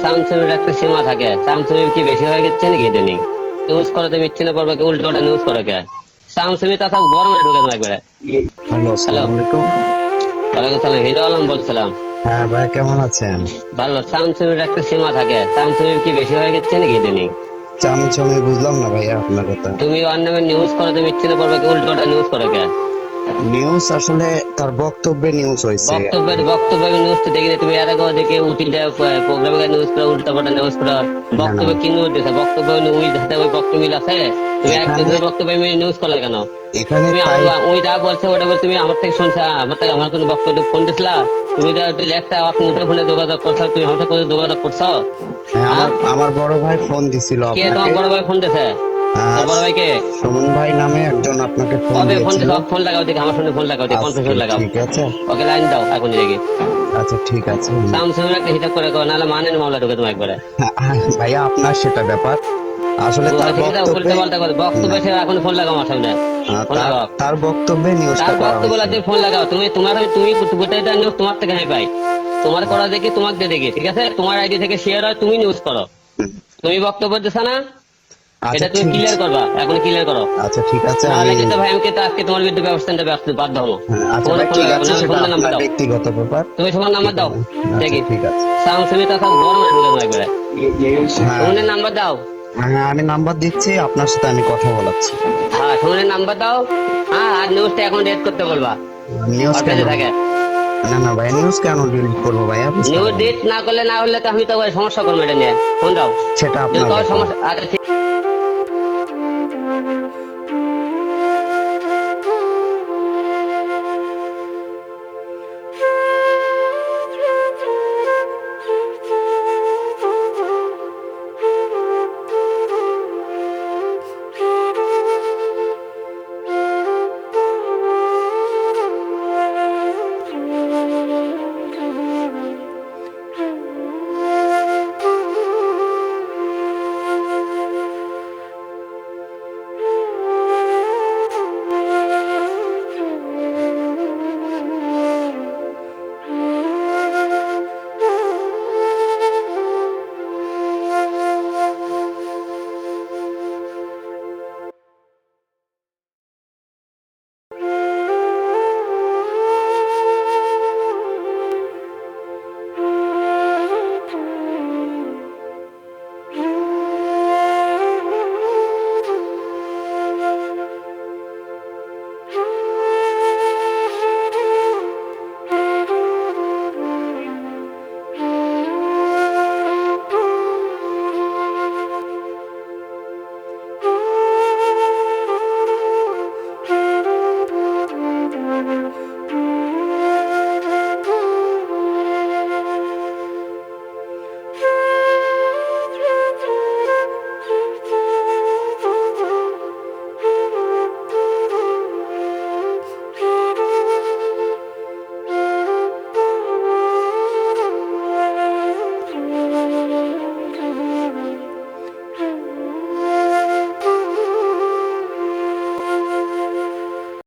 স্যামসাংয়ের একটা সীমা থাকে। স্যামসাং কি বেশি হয়ে গেছে নাকি ইদানিং ইচ্ছে না করবে উল্টো উল্টা নিউজ করে কে? তা ঢুকে হ্যালো আসসালামু আলাইকুম। সালাম হিরো আলম বলছিলাম। হ্যাঁ ভাই কেমন আছেন? ভালো একটা সীমা থাকে। কি বেশি হয়ে গেছে নাকি ইদানিং চামচমে বুঝলাম না ভাইয়া আপনার কথা। তুমি নামে নিউজ করে তুমি ইচ্ছে না করবে উল্টো উল্টা নিউজ করে কে? নিউজ আসলে তার বক্তব্যে নিউজ হয়েছে। বক্তব্যের বক্তব্য নিউজ তো দেখি তুমি এর আগে দেখে প্রোগ্রামে নিউজ করে উল্টা পাল্টা নিউজ করে। বক্তব্য কি নিউজ দিছে? বক্তব্য ওই ওই বক্তব্য মিল আছে। তুমি একজনের বক্তব্য মিল নিউজ করলে কেন? এখানে আমার- ওই যা বলছে ওটা বলে তুমি আমার থেকে শুনছো। আমার থেকে আমার কোনো বক্তব্য ফোন দিছিলা? তুমি যা একটা আপনি ফোনে যোগাযোগ করছ তুমি আমার সাথে যোগাযোগ করছ? হ্যাঁ, আমার বড় ভাই ফোন দিছিল কে তোমার বড় ভাই ফোন দিছে? বড় ভাইকে সুমন ভাই নামে একজন আপনাকে ফোন কবে ফোন ফোন লাগাও দেখি আমার ফোনে ফোন লাগাও দেখি কনফারেন্স লাগাও। ঠিক আছে? ওকে লাইন দাও এখন আচ্ছা ঠিক আছে। স্যামসাং একটা হিসাব করে কো নাহলে মানেন মামলা ঢুকে তোমার একবারে। ভাইয়া আপনার সেটা ব্যাপার। আসলে তার বক্তব্যে বক্তব্য সে এখন ফোন লাগাও আমার সামনে। তার- বক্তব্যে নিউজটা তার করা বক্তব্য ফোন লাগাও। তুমি তোমার তুমি নিউজ তোমার থেকে আমি পাই। তোমার করা দেখি তোমাকে দেখি ঠিক আছে? তোমার আইডি থেকে শেয়ার হয় তুমি নিউজ করো। তুমি বক্তব্য দিছো না? এটা তুমি ক্লিয়ার করবা এখন ক্লিয়ার করো। আচ্ছা ঠিক আছে আমি কিন্তু ভাই আমি কিন্তু আজকে তোমার বিরুদ্ধে ব্যবস্থা নিতে ব্যস্ত বাধ্য হব। হ্যাঁ, আচ্ছা ঠিক আছে সেটা আপনার ব্যক্তিগত ব্যাপার। তুমি নাম্বার দাও। আচ্ছা, দেখি। ঠিক আছে। স্যামসাং তা সব গরম হয়ে নাম্বার দাও। হ্যাঁ আমি নাম্বার দিচ্ছি আপনার সাথে আমি কথা বলাচ্ছি। হ্যাঁ ফোনের নাম্বার দাও। হ্যাঁ আর নিউজটা এখন রেড করতে বলবা। নিউজ থাকে। না না ভাই নিউজ কেন ডিলিট করব ভাইয়া নিউজ পারলাম না। করলে না হলে তো আমি তো সমস্যা করব এটা নিয়ে। ফোন দাও। সেটা আপনার সমস্যা আচ্ছা ঠিক